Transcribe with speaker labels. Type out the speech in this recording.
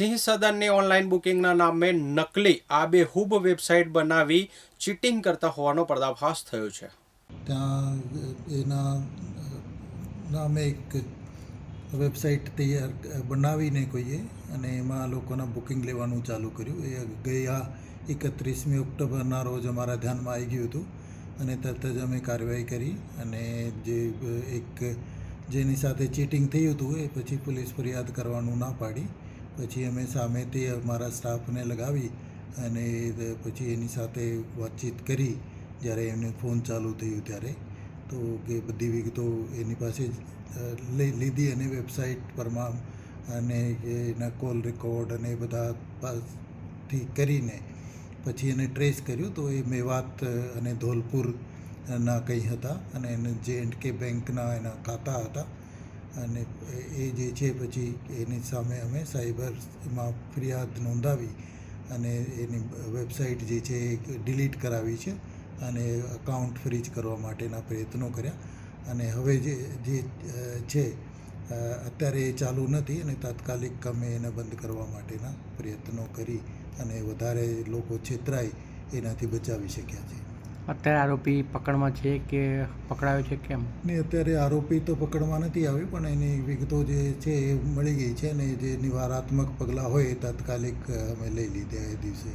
Speaker 1: સિંહ સદનની online બુકિંગના નામે નકલી આબેહૂબ વેબસાઇટ બનાવી ચીટિંગ કરતા હોવાનો પર્દાફાશ થયો છે.
Speaker 2: ત્યાં એના નામે એક વેબસાઇટ તૈયાર બનાવીને કોઈએ અને એમાં લોકોના બુકિંગ લેવાનું ચાલુ કર્યું. એ ગયા એકત્રીસમી ઓક્ટોબરના રોજ અમારા ધ્યાનમાં આવી ગયું હતું અને તરત જ અમે કાર્યવાહી કરી અને જે એક જેની સાથે ચીટિંગ થયું હતું એ પછી પોલીસ ફરિયાદ કરવાનું ના પાડી. પછી અમે સામેથી અમારા સ્ટાફને લગાવી અને પછી એની સાથે વાતચીત કરી, જ્યારે એમને ફોન ચાલુ થયું ત્યારે. તો કે બધી વિગતો એની પાસે જ લઈ લીધી અને વેબસાઇટ પરમાં અને એના કોલ રેકોર્ડ અને બધા પાસથી કરીને પછી એને ટ્રેસ કર્યું. તો એ મેવાત અને ધોલપુર ના કંઈ હતા અને એને જે એન્ડ કે બેંકના એના ખાતા હતા અને એ- જે છે પછી એની સામે અમે સાયબરમાં ફરિયાદ નોંધાવી અને એની વેબસાઇટ જે છે એ ડિલીટ કરાવી છે અને અકાઉન્ટ ફ્રીજ કરવા માટેના પ્રયત્નો કર્યા. અને હવે જે જે છે અત્યારે એ ચાલુ નથી અને તાત્કાલિક અમે એને બંધ કરવા માટેના પ્રયત્નો કરી અને વધારે લોકો છેતરાય એનાથી બચાવી શક્યા છે.
Speaker 3: અત્યારે આરોપી પકડમાં છે કે પકડાયો છે કેમ?
Speaker 2: નહીં, અત્યારે આરોપી તો પકડમાં નથી આવ્યો, પણ એની વિગતો જે છે એ મળી ગઈ છે અને જે નિવારાત્મક પગલાં હોય એ તાત્કાલિક અમે લઈ લીધા એ દિવસે.